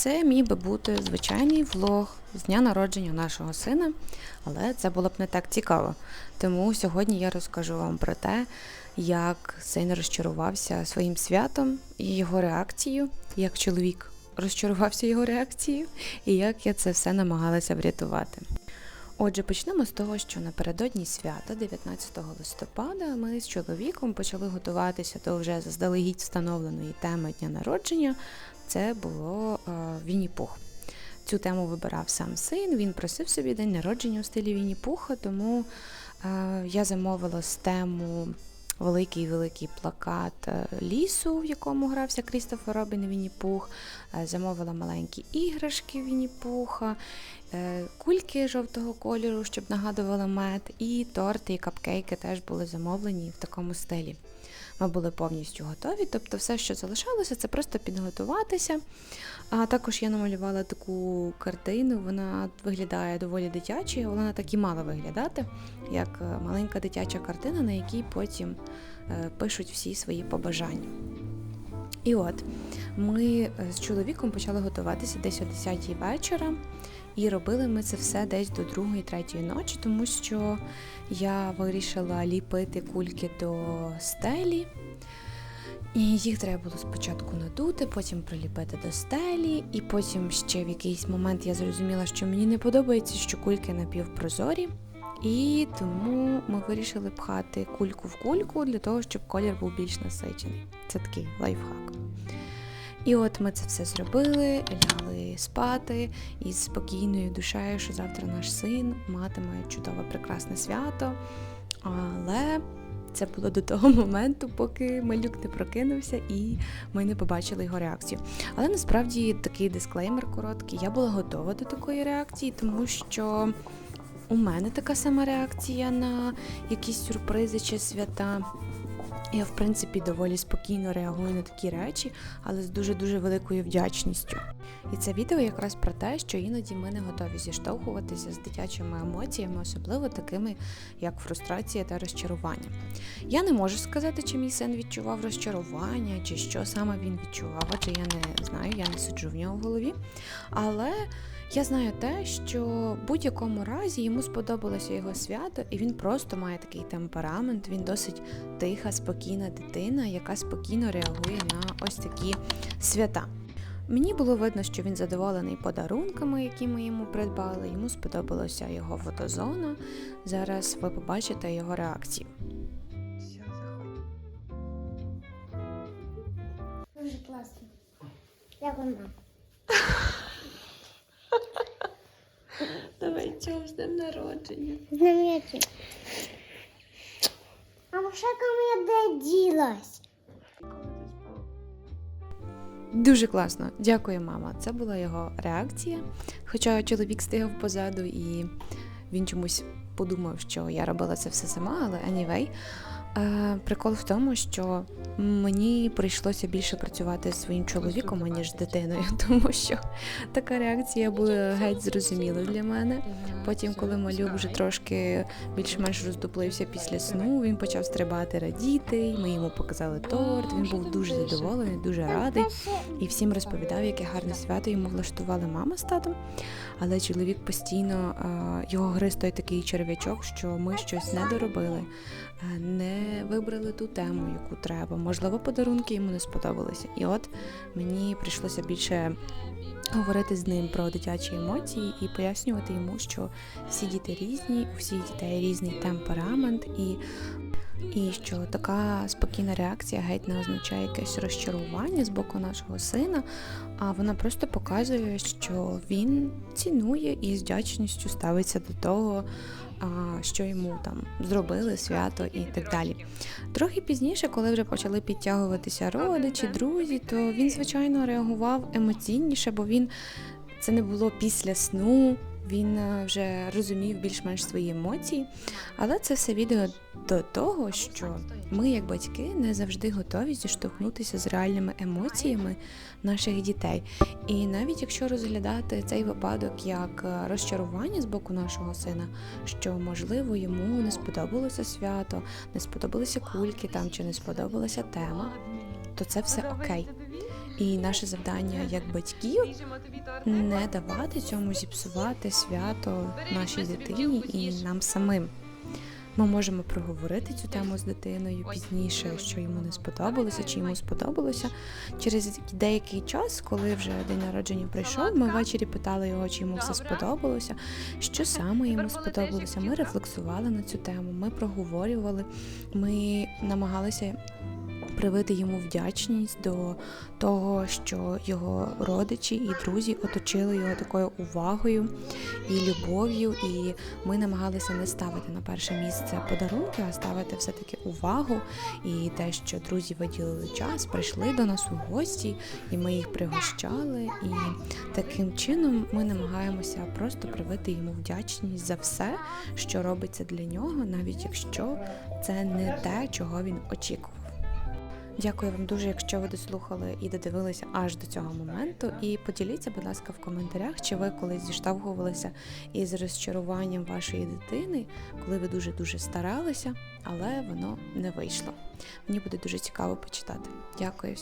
Це міг би бути звичайний влог з дня народження нашого сина, але це було б не так цікаво. Тому сьогодні я розкажу вам про те, як син розчарувався своїм святом і його реакцією, як чоловік розчарувався його реакцією, і як я це все намагалася врятувати. Отже, почнемо з того, що напередодні свята, 19 листопада, ми з чоловіком почали готуватися до вже заздалегідь встановленої теми дня народження. Це було е, Вінні-Пух. Цю тему вибирав сам син. Він просив собі день народження у стилі Вінні-Пуха, тому е, я замовила з тему великий великий плакат е, лісу, в якому грався Крістофер Робін Вінні-Пух. Е, замовила маленькі іграшки Вінні-Пуха, е, кульки жовтого кольору, щоб нагадували мед, і торти, і капкейки теж були замовлені в такому стилі. Ми були повністю готові, тобто все, що залишалося, це просто підготуватися. А також я намалювала таку картину, вона виглядає доволі дитячою, вона так і мала виглядати, як е, маленька дитяча картина, на якій потім е, пишуть всі свої побажання. І от ми е, з чоловіком почали готуватися десь о 10-й вечора, і робили ми це все десь до 2-3 ночі, тому що я вирішила ліпити кульки до стелі. І їх треба було спочатку надути, потім приліпити до стелі, і потім ще в якийсь момент я зрозуміла, що мені не подобається, що кульки напівпрозорі. І тому ми вирішили пхати кульку в кульку для того, щоб колір був більш насичений. Це такий лайфхак. І от ми це все зробили, лягли спати із спокійною душею, що завтра наш син матиме чудове прекрасне свято. Але це було до того моменту, поки малюк не прокинувся і ми не побачили його реакцію. Але насправді такий дисклеймер короткий. Я була готова до такої реакції, тому що у мене така сама реакція на якісь сюрпризи чи свята. Я, в принципі, доволі спокійно реагую на такі речі, але з дуже-дуже великою вдячністю. І це відео якраз про те, що іноді ми не готові зіштовхуватися з дитячими емоціями, особливо такими, як фрустрація та розчарування. Я не можу сказати, чи мій син відчував розчарування, чи що саме він відчував, адже я не знаю, я не суджу в нього в голові. Але я знаю те, що в будь-якому разі йому сподобалося його свято, і він просто має такий темперамент. Він досить тиха, спокійна дитина, яка спокійно реагує на ось такі свята. Мені було видно, що він задоволений подарунками, які ми йому придбали. Йому сподобалася його фотозона. Зараз ви побачите його реакцію. Дуже класно. Як вона? Давай цього з днем народження. Знаменитий. А машинка моя де ділась? Дуже класно, дякую, мама. Це була його реакція. Хоча чоловік стигав позаду і він чомусь подумав, що я робила це все сама, але anyway. Е, прикол в тому, що мені прийшлося більше працювати зі своїм чоловіком, аніж з дитиною, тому що така реакція була геть зрозуміла для мене. Потім, коли малюк вже трошки більш-менш роздуплився після сну, він почав стрибати, радіти. Ми йому показали торт. Він був дуже задоволений, дуже радий і всім розповідав, яке гарне свято йому влаштували мама з татом. Але чоловік постійно а, його гриз той такий черв'ячок, що ми щось не доробили, а, вибрали ту тему, яку треба. Можливо, подарунки йому не сподобалися. І от мені прийшлося більше говорити з ним про дитячі емоції і пояснювати йому, що всі діти різні, у всіх дітей різний темперамент і. І що така спокійна реакція геть не означає якесь розчарування з боку нашого сина, а вона просто показує, що він цінує і з вдячністю ставиться до того, що йому там зробили свято і так далі. Трохи пізніше, коли вже почали підтягуватися родичі, друзі, то він, звичайно, реагував емоційніше, бо він це не було після сну. Він е, вже розумів більш-менш свої емоції, але це все відео до того, що ми, як батьки, не завжди готові зіштовхнутися з реальними емоціями наших дітей. І навіть якщо розглядати цей випадок як е, розчарування з боку нашого сина, що можливо йому не сподобалося свято, не сподобалися кульки там чи не сподобалася тема, то це все окей. І наше завдання як батьків не давати цьому зіпсувати свято нашій дитині і нам самим. Ми можемо проговорити цю тему з дитиною пізніше, що йому не сподобалося, чи йому сподобалося. Через деякий час, коли вже день народження прийшов, ми ввечері питали його, чи йому все сподобалося, що саме йому сподобалося. Ми рефлексували на цю тему, ми проговорювали, ми намагалися привити йому вдячність до того, що його родичі і друзі оточили його такою увагою і любов'ю. І ми намагалися не ставити на перше місце подарунки, а ставити все-таки увагу і те, що друзі виділили час, прийшли до нас у гості, і ми їх пригощали. І таким чином ми намагаємося просто привити йому вдячність за все, що робиться для нього, навіть якщо це не те, чого він очікував. Дякую вам дуже, якщо ви дослухали і додивилися аж до цього моменту. І поділіться, будь ласка, в коментарях, чи ви колись зіштовхувалися із розчаруванням вашої дитини, коли ви дуже дуже старалися, але воно не вийшло. Мені буде дуже цікаво почитати. Дякую.